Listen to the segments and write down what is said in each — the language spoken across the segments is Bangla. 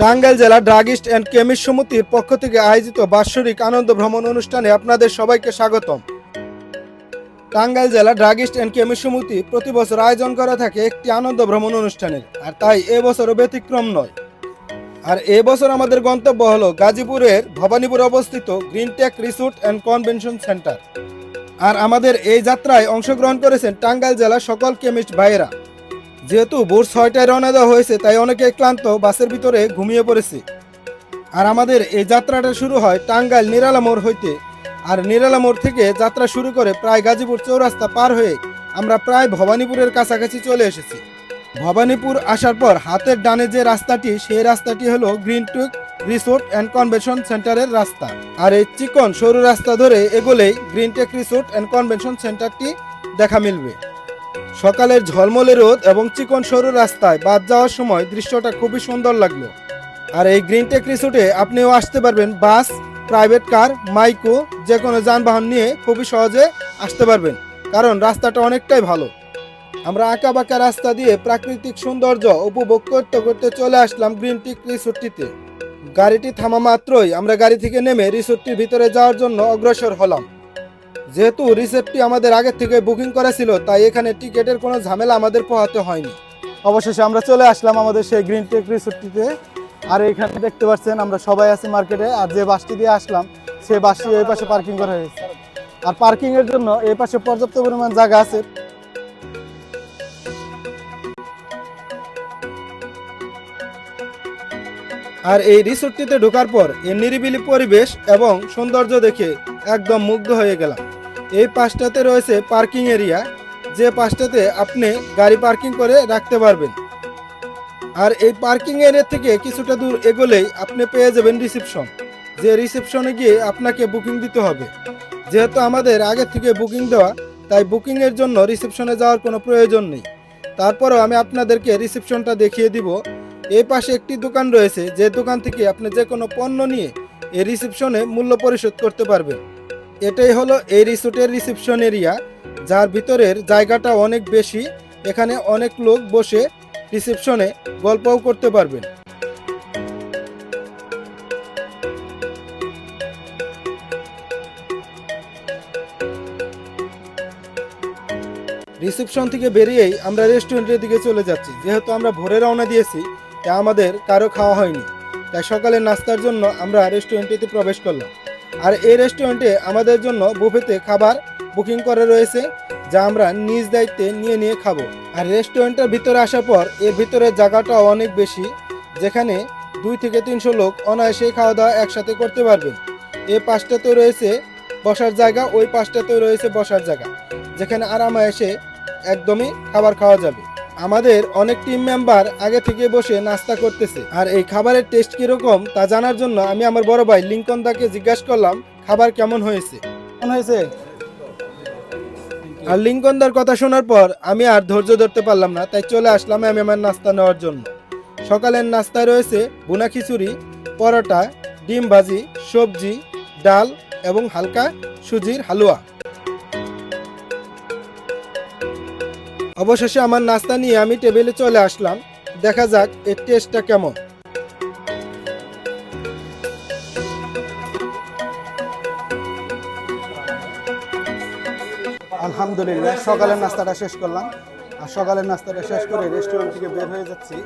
টাঙ্গাইল জেলা ড্রাগিস্ট অ্যান্ড কেমিস্ট সমিতির পক্ষ থেকে আয়োজিত বাৎসরিক আনন্দ ভ্রমণ অনুষ্ঠানে আপনাদের সবাইকে স্বাগতম। টাঙ্গাইল জেলা ড্রাগিস্ট অ্যান্ড কেমিস্ট সমিতি প্রতি বছর আয়োজন করা থাকে একটি আনন্দ ভ্রমণ অনুষ্ঠানের, আর তাই এবছরও ব্যতিক্রম নয়। আর এবছর আমাদের গন্তব্য হলো গাজীপুরের ভবানীপুরে অবস্থিত Greentech Resort and Convention Centre. আর আমাদের এই যাত্রায় অংশগ্রহণ করেছেন টাঙ্গাইল জেলার সকল কেমিস্ট ভাইয়েরা। যেহেতু ভোর ছয়টায় রওনা দেওয়া হয়েছে, তাই অনেকে ক্লান্ত বাসের ভিতরে ঘুমিয়ে পড়েছে। আর আমাদের এই যাত্রাটা শুরু হয় টাঙ্গাইল নিরালা মোড় হইতে। আর নিরালা মোড় থেকে যাত্রা শুরু করে প্রায় গাজীপুর চৌরাস্তা পার হয়ে আমরা প্রায় ভবানীপুরের কাছাকাছি চলে এসেছি। ভবানীপুর আসার পর হাতের ডানে যে রাস্তাটি, সেই রাস্তাটি হলো Green Tech Resort and Convention সেন্টারের রাস্তা। আর এই চিকন সরু রাস্তা ধরে এগোলেই Green Tech Resort and Convention সেন্টারটি দেখা মিলবে। সকালের ঝলমলে রোদ এবং চিকন সরু রাস্তায় বাদ যাওয়ার সময় দৃশ্যটা খুবই সুন্দর লাগল। আর এই গ্রিন টেক রিসোর্টে আপনিও আসতে পারবেন বাস, প্রাইভেট কার, মাইকো যে কোনো যানবাহন নিয়ে খুবই সহজে আসতে পারবেন, কারণ রাস্তাটা অনেকটাই ভালো। আমরা আঁকা বাঁকা রাস্তা দিয়ে প্রাকৃতিক সৌন্দর্য উপভোগ করতে করতে চলে আসলাম গ্রিন টিক রিসোর্টটিতে। গাড়িটি থামা মাত্রই আমরা গাড়ি থেকে নেমে রিসোর্টটির ভিতরে যাওয়ার জন্য অগ্রসর হলাম। যেহেতু রিসেপ্টটি আমাদের আগে থেকে বুকিং করা ছিল তাই এখানে টিকেটের কোনো ঝামেলা আমাদের পোহাতে হয়নি। অবশেষে আমরা চলে আসলাম আমাদের সেই গ্রিন টেক রিসোর্টটিতে। আর এখানে দেখতে পাচ্ছেন আমরা সবাই আছি মার্কেটে আর যে বাসটি দিয়ে আসলাম সেই বাসটি এই পাশে পার্কিং করা হয়েছে। আর পার্কিং এর জন্য এই পাশে পর্যাপ্ত পরিমাণ জায়গা আছে। আর এই রিসোর্টটিতে ঢোকার পর এর নিরিবিলি পরিবেশ এবং সৌন্দর্য দেখে একদম মুগ্ধ হয়ে গেলাম। এই পাশটাতে রয়েছে পার্কিং এরিয়া। যে পাশটাতে আপনি গাড়ি পার্কিং করে রাখতে পারবেন। আর এই পার্কিং এরিয়া থেকে কিছুটা দূর এগোলেই আপনি পেয়ে যাবেন রিসেপশন। যে রিসেপশনে গিয়ে আপনাকে বুকিং দিতে হবে। যেহেতু আমাদের আগে থেকে বুকিং দেওয়া, তাই বুকিংয়ের জন্য রিসেপশনে যাওয়ার কোনো প্রয়োজন নেই। তারপরেও আমি আপনাদেরকে রিসেপশনটা দেখিয়ে দিব। এই পাশে একটি দোকান রয়েছে, যে দোকান থেকে আপনি যে কোনো পণ্য নিয়ে এই রিসেপশনে মূল্য পরিশোধ করতে পারবেন। এটাই হলো এই রিসোর্টের রিসেপশন এরিয়া, যার ভিতরের জায়গাটা অনেক বেশি, এখানে অনেক লোক বসে রিসেপশনে গল্পও করতে পারবেন। রিসেপশন থেকে বেরিয়েই আমরা রেস্টুরেন্টের দিকে চলে যাচ্ছি। যেহেতু আমরা ভোরে রওনা দিয়েছি, তাই আমাদের কারও খাওয়া হয়নি। তাই সকালের নাস্তার জন্য আমরা রেস্টুরেন্টটিতে প্রবেশ করলাম। আর এই রেস্টুরেন্টে আমাদের জন্য বুফেতে খাবার বুকিং করা রয়েছে, যা আমরা নিজ দায়িত্বে নিয়ে নিয়ে খাব। আর রেস্টুরেন্টের ভিতরে আসার পর, এর ভিতরে জায়গাটা অনেক বেশি, যেখানে দুই থেকে তিনশো লোক অনায়াসে খাওয়া দাওয়া একসাথে করতে পারবেন এই পাশটাতে রয়েছে বসার জায়গা, ওই পাশটাতেও রয়েছে বসার জায়গা, যেখানে আরামে এসে একদমই খাবার খাওয়া যাবে। আমাদের অনেক টিম মেম্বার আগে থেকে বসে নাস্তা করতেছে। আর এই খাবারের টেস্ট কীরকম তা জানার জন্য আমি আমার বড় ভাই লিঙ্কন দাকে জিজ্ঞাসা করলাম খাবার কেমন হয়েছে? কেমন হয়েছে? আর লিঙ্কনদার কথা শোনার পর আমি আর ধৈর্য ধরতে পারলাম না তাই চলে আসলাম আমি আমার নাস্তা নেওয়ার জন্য। সকালের নাস্তায় রয়েছে বুনা খিচুড়ি পরোটা ডিম ভাজি সবজি ডাল এবং হালকা সুজির হালুয়া। অবশেষে আমার নাস্তা নিয়ে আমি টেবিলে চলে আসলাম। দেখা যাক এর টেস্টটা কেমন। আলহামদুলিল্লাহ, সকালের নাস্তাটা শেষ করলাম। আর সকালের নাস্তাটা শেষ করে রেস্টুরেন্ট থেকে বের হয়ে যাচ্ছি।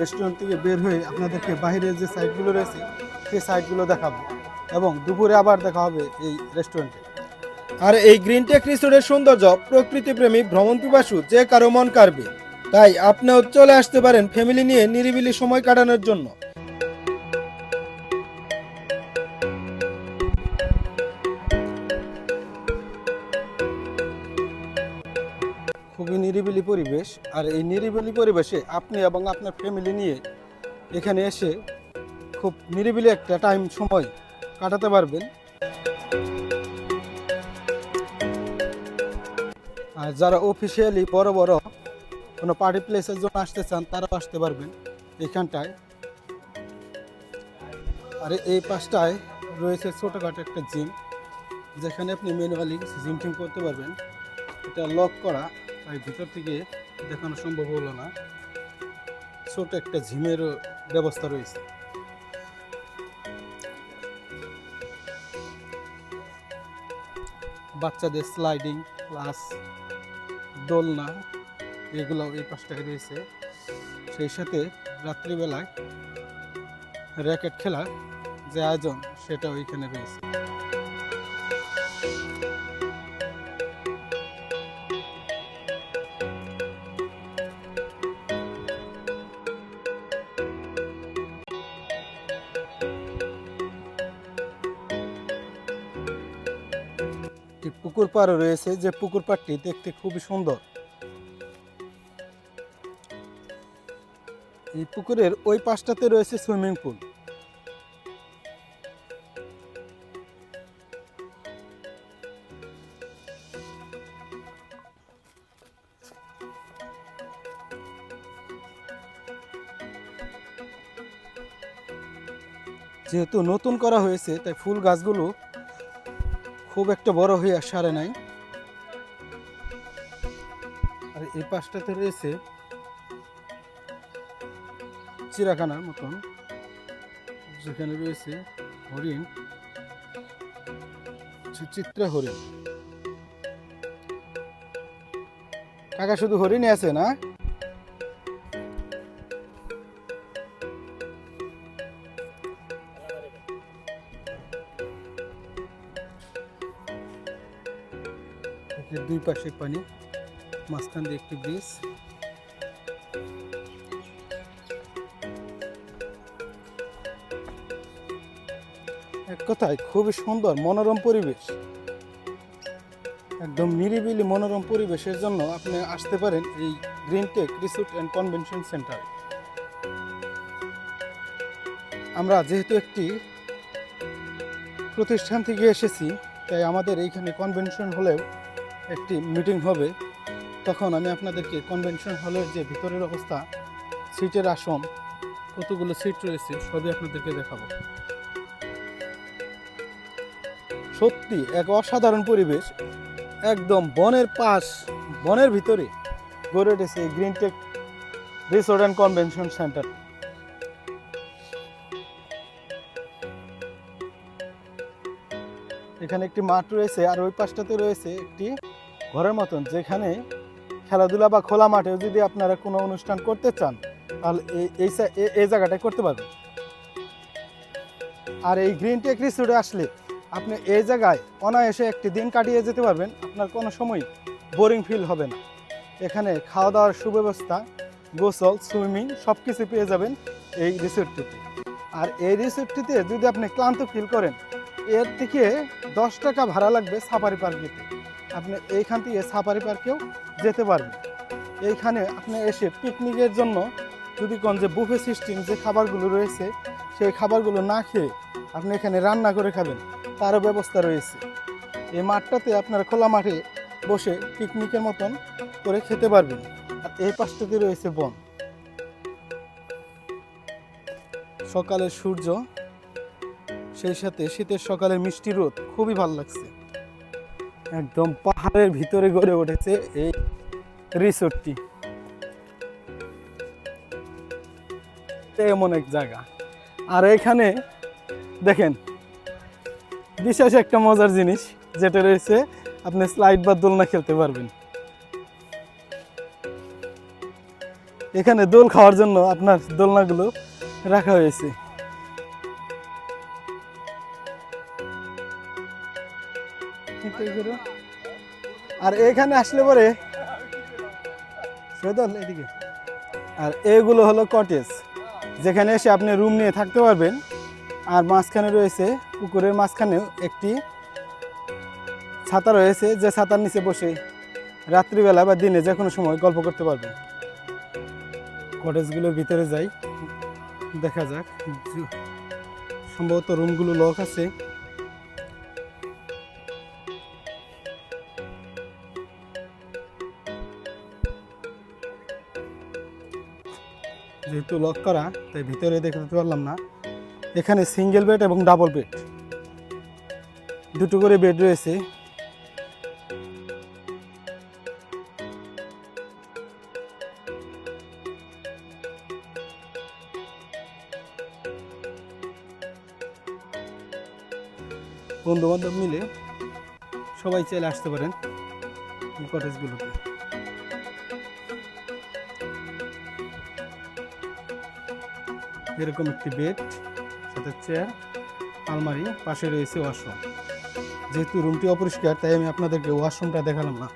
রেস্টুরেন্ট থেকে বের হয়ে আপনাদেরকে বাইরের যে সাইটগুলো রয়েছে, সেই সাইটগুলো দেখাবো। এবং দুপুরে আবার দেখা হবে এই রেস্টুরেন্টে আর এই গ্রিন টেক রিসোর্টের সৌন্দর্য, প্রকৃতিপ্রেমী ভ্রমণ পিপাসু যে কারও মন কাড়বে। তাই আপনিও চলে আসতে পারেন ফ্যামিলি নিয়ে নিরিবিলি সময় কাটানোর জন্য। খুবই নিরিবিলি পরিবেশ, আর এই নিরিবিলি পরিবেশে আপনি এবং আপনার ফ্যামিলি নিয়ে এখানে এসে খুব নিরিবিলি একটা টাইম সময় কাটাতে পারবেন। যারা অফিসিয়ালি বড় বড় কোনো পার্টি প্লেসের জন্য আসতে চান, তারাও আসতে পারবেন এখানটায়। আর এই পাশটায় রয়েছে ছোটোখাটো একটা জিম যেখানে আপনি ম্যানুয়ালি জিম টিম করতে পারবেন। এটা লক করা, তাই ভিতর থেকে দেখানো সম্ভব হলো না। ছোট একটা জিমের ব্যবস্থা রয়েছে। বাচ্চাদের স্লাইডিং প্লাস দোলনা এগুলো এই পাশটায় রয়েছে। সেই সাথে রাত্রিবেলায় র্যাকেট খেলা যে আয়োজন, সেটা ওইখানে রয়েছে। একটি পুকুর পাড় রয়েছে, যে পুকুর পাড়টি দেখতে খুবই সুন্দর। এই পুকুরের ওই পাশটাতে রয়েছে সুইমিং পুল। যেহেতু নতুন করা হয়েছে, তাই ফুল গাছগুলো খুব একটা বড় হয়ে সারে নাই। আর এই পাশটাতে রয়েছে চিড়াখানার মতন, যেখানে রয়েছে হরিণ চিত্রা হরিণ। কাকা, শুধু হরিণই আছে না? দুই পাশে পানি, মাঝখান দিয়ে একটি ব্রিজ। এক কথায় খুবই সুন্দর, মনোরম পরিবেশ। একদম নিরিবিলি মনোরম পরিবেশের জন্য আপনি আসতে পারেন এই Green Tech Resort and Convention Centre. আমরা যেহেতু একটি প্রতিষ্ঠান থেকে এসেছি, তাই আমাদের এইখানে কনভেনশন হলেও একটি মিটিং হবে, তখন আমি আপনাদেরকে কনভেনশন হলের যে ভিতরের অবস্থা সিটের আসন, কতগুলো সিট রয়েছে, সবই আপনাদেরকে দেখাবো। সত্যি, এক অসাধারণ পরিবেশ, একদম বনের পাশ, বনের ভিতরে গড়ে উঠেছে Green Tech Resort and Convention Centre. এখানে একটি মাঠ রয়েছে, আর ওই পাশটাতে রয়েছে একটি ঘরের মতন, যেখানে খেলাধুলা বা খোলা মাঠেও যদি আপনারা কোনো অনুষ্ঠান করতে চান, তাহলে এই এই জায়গাটায় করতে পারবেন। আর এই গ্রিন টেক রিসোর্টে আসলে আপনি এই জায়গায় অনায়াসে একটি দিন কাটিয়ে যেতে পারবেন, আপনার কোনো সময় বোরিং ফিল হবে না। এখানে খাওয়া দাওয়ার সুব্যবস্থা, গোসল, সুইমিং সব কিছু পেয়ে যাবেন এই রিসোর্টটিতে। আর এই রিসোর্টটিতে যদি আপনি ক্লান্ত ফিল করেন, এর থেকে দশ টাকা ভাড়া লাগবে সাফারি পার্ক যেতে আপনি এইখান থেকে সাফারি পার্কেও যেতে পারবেন। এইখানে আপনি এসে পিকনিকের জন্য যদি কোন যে বুফে সিস্টেম যে খাবারগুলো রয়েছে, সেই খাবারগুলো না খেয়ে আপনি এখানে রান্না করে খাবেন, তারও ব্যবস্থা রয়েছে। এই মাঠটাতে আপনারা খোলা মাঠে বসে পিকনিকের মতন করে খেতে পারবেন। আর এই পাশটাতে রয়েছে বন। সকালের সূর্য, সেই সাথে শীতের সকালের মিষ্টি রোদ, খুবই ভালো লাগছে। একদম পাহাড়ের ভিতরে গড়ে উঠেছে এই রিসোর্টটি। এমন এক জায়গা। আর এখানে দেখেন, বিশেষ একটা মজার জিনিস, যেটা রয়েছে, আপনি স্লাইড বা দোলনা খেলতে পারবেন। এখানে দোল খাওয়ার জন্য আপনার দোলনাগুলো রাখা হয়েছে। আর এখানে আসলে পরে এদিকে। আর এগুলো হলো কটেজ, যেখানে এসে আপনি রুম নিয়ে থাকতে পারবেন। আর মাঝখানে রয়েছে, পুকুরের মাঝখানেও একটি ছাতা রয়েছে, যে ছাতার নিচে বসে রাত্রিবেলা বা দিনে যে কোনো সময় গল্প করতে পারবেন। কটেজগুলোর ভিতরে যাই, দেখা যাক। সম্ভবত রুমগুলো লক আছে। যেহেতু লক করা, তাই ভিতরে দেখতে পারলাম না। এখানে সিঙ্গেল বেড এবং ডাবল বেড দুটো করে বেড রয়েছে। বন্ধু বান্ধব মিলে সবাই চাইলে আসতে পারেন কটেজগুলোতে এরকম একটি বেড সাথে চেয়ার আলমারি, পাশে রয়েছে ওয়াশরুম যেহেতু রুমটি অপরিষ্কার, তাই আমি আপনাদেরকে ওয়াশরুমটা দেখালাম না।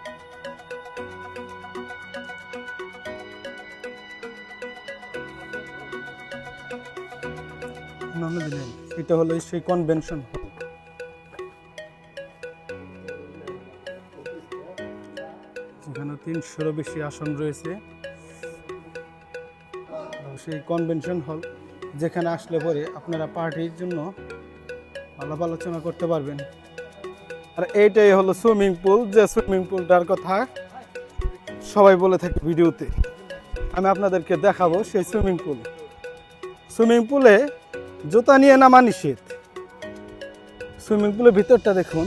দিলেন, এটা হলো সেই কনভেনশন যেখানে তিনশোরও বেশি আসন রয়েছে। সেই কনভেনশন হল যেখানে আসলে পরে আপনারা পার্টির জন্য আলাপ আলোচনা করতে পারবেন। আর এইটাই হলো সুইমিং পুল, যে সুইমিং পুলটার কথা সবাই বলে থাকে ভিডিওতে। আমি আপনাদেরকে দেখাবো সেই সুইমিং পুল। সুইমিং পুলে জুতা নিয়ে নামা নিষেধ। সুইমিং পুলের ভিতরটা দেখুন।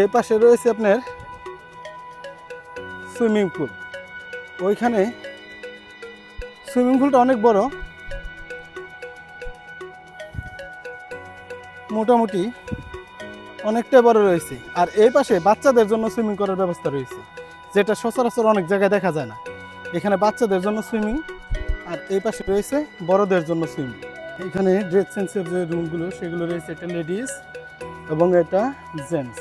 এই পাশে রয়েছে আপনার সুইমিং পুল। ওইখানে সুইমিং পুলটা অনেক বড়। মোটামুটি অনেকটাই বড় রয়েছে। আর এই পাশে বাচ্চাদের জন্য সুইমিং করার ব্যবস্থা রয়েছে, যেটা সচরাচর অনেক জায়গায় দেখা যায় না। এখানে বাচ্চাদের জন্য সুইমিং, আর এই পাশে রয়েছে বড়দের জন্য সুইমিং। এখানে ড্রেস চেঞ্জের যে রুমগুলো, সেগুলো রয়েছে এটা লেডিস এবং এটা জেন্টস।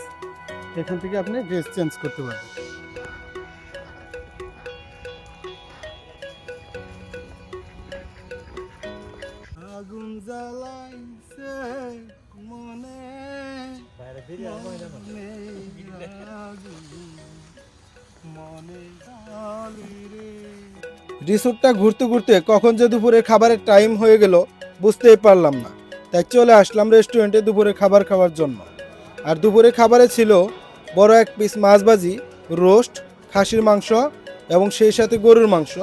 এখান থেকে আপনি ড্রেস চেঞ্জ করতে পারবেন। রিসোর্টটা ঘুরতে ঘুরতে কখন যে দুপুরের খাবারের টাইম হয়ে গেল, বুঝতেই পারলাম না। তাই চলে আসলাম রেস্টুরেন্টে দুপুরে খাবার খাওয়ার জন্য। আর দুপুরে খাবারে ছিল বড় এক পিস মাছ ভাজি রোস্ট খাসির মাংস এবং সেই সাথে গরুর মাংস,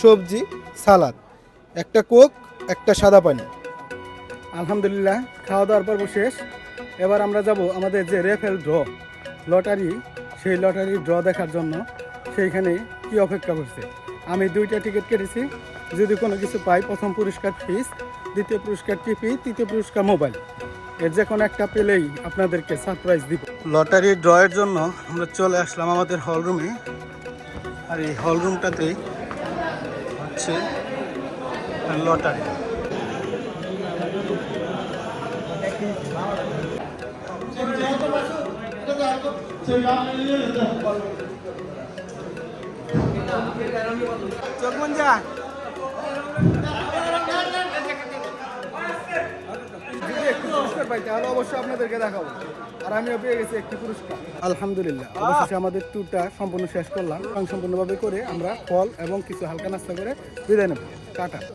সবজি সালাদ একটা কোক একটা সাদা পানি। আলহামদুলিল্লাহ খাওয়া দাওয়ার পর্ব শেষ। এবার আমরা যাব আমাদের যে রেফেল ড্র লটারি। সেই লটারির ড্র দেখার জন্য সেইখানে কি অপেক্ষা করছে? আমি দুইটা টিকিট কেটেছি। যদি কোনো কিছু পাই, প্রথম পুরস্কার ফিস দ্বিতীয় পুরস্কার টিপি তৃতীয় পুরস্কার মোবাইল এর যে কোনো একটা পেলেই আপনাদেরকে সারপ্রাইজ দিব। লটারি ড্রয়ের জন্য আমরা চলে আসলাম আমাদের হলরুমে আর এই হলরুমটাতেই হচ্ছে লটারি পাই তাহলে অবশ্যই আপনাদেরকে আর গেছি একটি পুরস্কার আলহামদুলিল্লাহ, অবশেষে আমাদের ট্যুরটা সম্পূর্ণ শেষ করলাম। এবং সম্পূর্ণভাবে করে আমরা ফল এবং কিছু হালকা নাস্তা করে বিদায় নেব। টাটা।